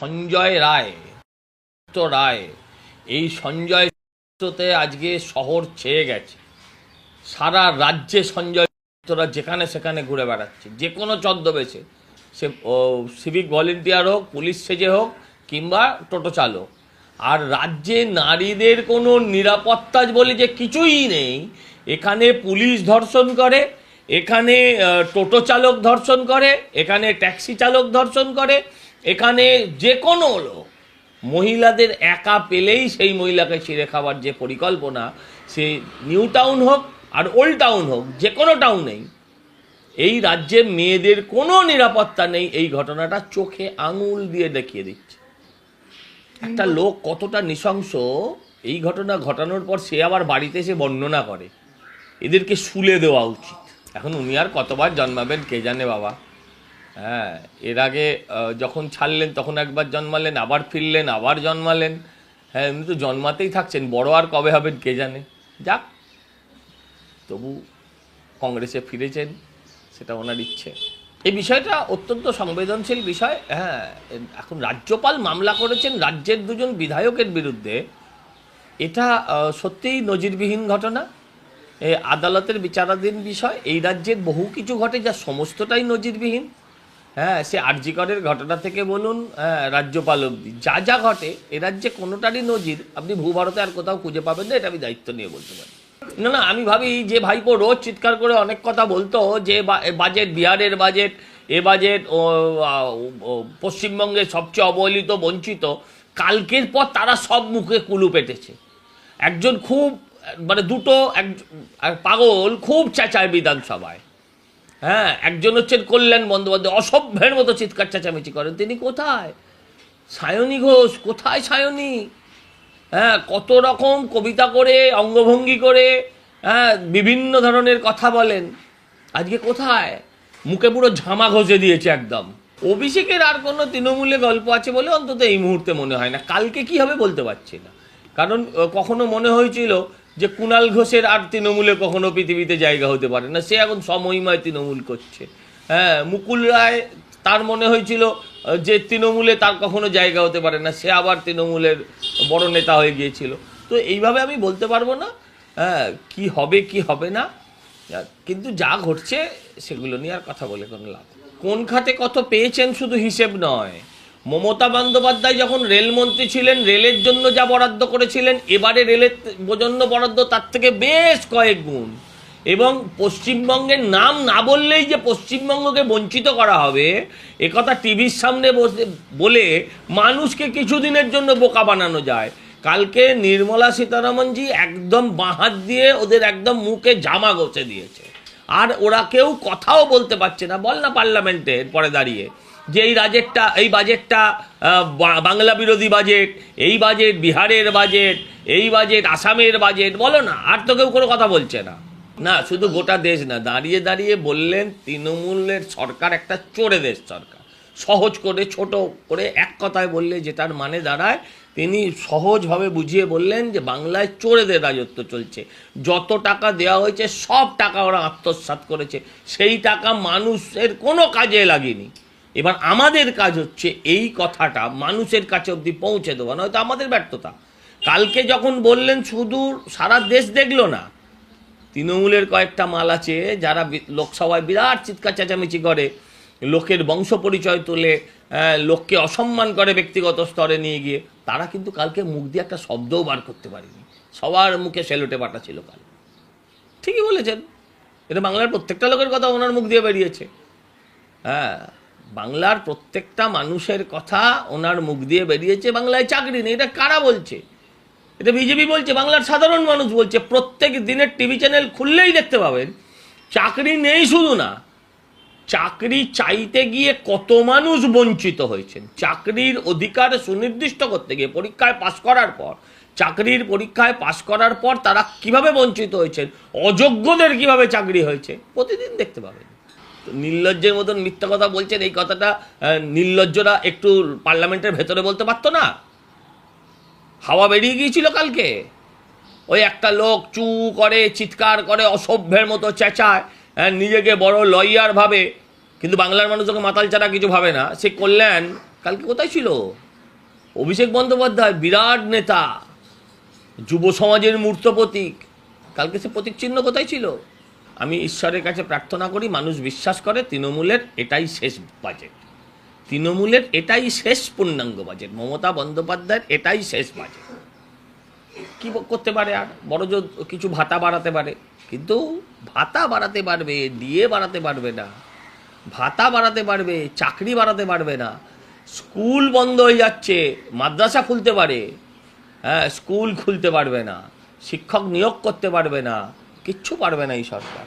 সঞ্জয় রায় রায়, এই সঞ্জয় আজকে শহর ছেয়ে গেছে। সারা রাজ্যে সঞ্জয় যেখানে সেখানে ঘুরে বেড়াচ্ছে। যে কোনো ছদ্মবেশে, সে সিভিক ভলেন্টিয়ার হোক পুলিশ সেজে হোক, কিংবা টোটো চালক। আর রাজ্যে নারীদের কোনো নিরাপত্তা বলে যে কিছুই নেই, এখানে পুলিশ ধর্ষণ করে, এখানে টোটো চালক ধর্ষণ করে, এখানে ট্যাক্সি চালক ধর্ষণ করে এখানে যে কোনো লোক মহিলাদের একা পেলেই সেই মহিলাকে ছিঁড়ে খাবার যে পরিকল্পনা সে নিউ টাউন হোক আর ওল্ড টাউন হোক যে কোনো টাউনেই এই রাজ্যে মেয়েদের কোনো নিরাপত্তা নেই এই ঘটনাটা চোখে আঙুল দিয়ে দেখিয়ে দিচ্ছে। একটা লোক কতটা নৃশংস এই ঘটনা ঘটানোর পর সে আবার বাড়িতে এসে বর্ণনা করে। এদেরকে শুলে দেওয়া উচিত। এখন উনি আর কতবার জন্মাবেন কে জানে বাবা? হ্যাঁ এর আগে যখন ছাড়লেন, তখন একবার জন্মালেন, আবার ফিরলেন, আবার জন্মালেন। হ্যাঁ এমনি তো জন্মাতেই থাকছেন, বড় আর কবে হবেন কে জানে। যাক, তবু কংগ্রেসে ফিরেছেন, সেটা ওনার ইচ্ছে। এই বিষয়টা অত্যন্ত সংবেদনশীল বিষয়। হ্যাঁ এখন রাজ্যপাল মামলা করেছেন রাজ্যের দুজন বিধায়কের বিরুদ্ধে। এটা সত্যিই নজিরবিহীন ঘটনা। আদালতের বিচারাধীন বিষয়। এই রাজ্যের বহু কিছু ঘটে যা সমস্তটাই নজিরবিহীন। হ্যাঁ সে আরজিকরের ঘটনা থেকে বলুন হ্যাঁ, রাজ্যপাল অবধি। যা যা ঘটে এ রাজ্যে কোনোটারই নজির আপনি ভূভারতে আর কোথাও খুঁজে পাবেন না এটা আমি দায়িত্ব নিয়ে বলতে পারি। না না আমি ভাবি যে ভাইপো রোজ চিৎকার করে অনেক কথা বলতো যে বাজেট বিহারের বাজেট এ বাজেট ও, পশ্চিমবঙ্গের সবচেয়ে অবহেলিত বঞ্চিত কালকের পর তারা সব মুখে কুলু পেটেছে। একজন খুব মানে দুটো এক পাগল খুব চেঁচায় বিধানসভায়। হ্যাঁ একজন হচ্ছেন কল্যাণ বন্দ্যোপাধ্যায়, অসভ্যের মতো চিৎকার চেঁচামেচি করেন। তিনি কোথায়? সায়নী ঘোষ, কোথায় সায়নী? হ্যাঁ কত রকম কবিতা করে, অঙ্গভঙ্গি করে হ্যাঁ বিভিন্ন ধরনের কথা বলেন। আজকে কোথায়? মুখে পুরো ঝামা ঘষে দিয়েছে একদম। অভিষেকের আর কোনো তৃণমূলে গল্প আছে বলে অন্তত এই মুহূর্তে মনে হয় না। কালকে কি হবে বলতে পারছি না। কারণ কখনো মনে হয়েছিল যে কুণাল ঘোষের আর তৃণমূলে কখনো পৃথিবীতে জায়গা হতে পারে না, সে এখন সময়ময় তৃণমূল করছে। হ্যাঁ মুকুল রায় তার মনে হয়েছিল যে তৃণমূলে তার কখনো জায়গা হতে পারে না, সে আবার তৃণমূলের বড় নেতা হয়ে গিয়েছিল। তো এইভাবে আমি বলতে পারব না হ্যাঁ কি হবে কি হবে না কিন্তু যা ঘটছে সেগুলো নিয়ে আর কথা বলে কোনো লাভ কোন খাতে কত পেয়েছেন শুধু হিসেব নয়। মমতা বন্দ্যোপাধ্যায় যখন রেলমন্ত্রী ছিলেন, রেলের জন্য যা বরাদ্দ করেছিলেন, এবারে রেলের জন্য বরাদ্দ তার থেকে বেশ কয়েক গুণ। এবং পশ্চিমবঙ্গের নাম না বললেই যে পশ্চিমবঙ্গকে বঞ্চিত করা হবে একথা টিভির সামনে বসে, বলে মানুষকে কিছুদিনের জন্য বোকা বানানো যায়। কালকে নির্মলা সীতারামনজি একদম বাঁহাত দিয়ে ওদের একদম মুখে জামা গোছে দিয়েছে। আর ওরা কেউ কথাও বলতে পারছে না। বল না পার্লামেন্টে পরে দাঁড়িয়ে। যে এই বাজেটটা এই বাজেটটা বাংলা বিরোধী বাজেট, এই বাজেট, বিহারের বাজেট, এই বাজেট, আসামের বাজেট, বলো না, আর তো কেউ কোনো কথা বলছে না। না, শুধু গোটা দেশ না, দাঁড়িয়ে দাঁড়িয়ে বললেন তৃণমূলের সরকার, একটা চোরে দেশ সরকার। সহজ করে, ছোট করে এক কথায় বললে যেটার মানে দাঁড়ায়, তিনি সহজভাবে বুঝিয়ে বললেন যে বাংলায় চোরেদের রাজত্ব চলছে। যত টাকা দেওয়া হয়েছে, সব টাকা ওরা আত্মসাৎ করেছে। সেই টাকা মানুষের কোনো কাজে লাগেনি। এবার আমাদের কাজ হচ্ছে এই কথাটা মানুষের কাছে অবধি পৌঁছে দেওয়া, নয়তো আমাদের ব্যর্থতা। কালকে যখন বললেন, শুধু সারা দেশ দেখল না, তৃণমূলের কয়েকটা মাল আছে, যারা লোকসভায় বিরাট চিৎকার চেঁচামেচি করে। লোকের বংশ পরিচয় তোলে আহ, লোককে অসম্মান করে ব্যক্তিগত স্তরে নিয়ে গিয়ে তারা কিন্তু কালকে মুখ দিয়ে একটা শব্দও বার করতে পারেনি। সবার মুখে সেলোটে বাটা ছিল কাল। ঠিকই বলেছেন। এটা বাংলার প্রত্যেকটা লোকের কথা ওনার মুখ দিয়ে বেরিয়েছে। হ্যাঁ বাংলার প্রত্যেকটা মানুষের কথা ওনার মুখ দিয়ে বেরিয়েছে বাংলায় চাকরি নেই। এটা কারা বলছে? এটা বিজেপি বলছে বাংলার সাধারণ মানুষ বলছে। প্রত্যেক দিনের টিভি চ্যানেল খুললেই দেখতে পাবেন চাকরি নেই শুধু না চাকরি চাইতে গিয়ে কত মানুষ বঞ্চিত হয়েছেন? চাকরির অধিকার সুনির্দিষ্ট করতে গিয়ে পরীক্ষায় পাশ করার পর, চাকরির পরীক্ষায় পাশ করার পর তারা কীভাবে বঞ্চিত হয়েছেন? অযোগ্যদের কীভাবে চাকরি হয়েছে? প্রতিদিন দেখতে পাবেন। নির্লজ্জের মতন মিথ্যা কথা বলছেন এই কথাটা নির্লজ্জরা একটু পার্লামেন্টের ভেতরে বলতে পারতো না। হাওয়া বেরিয়ে গিয়েছিল কালকে। ওই একটা লোক চু করে, চিৎকার করে, অসভ্যের মতো চেঁচায়। হ্যাঁ, নিজেকে বড় লয়ার ভাবে কিন্তু বাংলার মানুষ ওকে মাতাল ছাড়া কিছু ভাবে না। সে কল্যাণ কালকে কোথায় ছিল? অভিষেক বন্দ্যোপাধ্যায় বিরাট নেতা যুব সমাজের মূর্ত প্রতীক। কালকে সে প্রতীক চিহ্ন কোথায় ছিল? আমি ঈশ্বরের কাছে প্রার্থনা করি মানুষ বিশ্বাস করে তৃণমূলের এটাই শেষ বাজেট তৃণমূলের এটাই শেষ পূর্ণাঙ্গ বাজেট মমতা বন্দ্যোপাধ্যায়ের এটাই শেষ বাজেট কি করতে পারে আর? বড় কিছু ভাতা বাড়াতে পারে। কিন্তু ভাতা বাড়াতে পারবে দিয়ে বাড়াতে পারবে না। ভাতা বাড়াতে পারবে, চাকরি বাড়াতে পারবে না। স্কুল বন্ধ হয়ে যাচ্ছে, মাদ্রাসা খুলতে পারে। হ্যাঁ স্কুল খুলতে পারবে না। শিক্ষক নিয়োগ করতে পারবে না। কিচ্ছু পারবে না এই সরকার।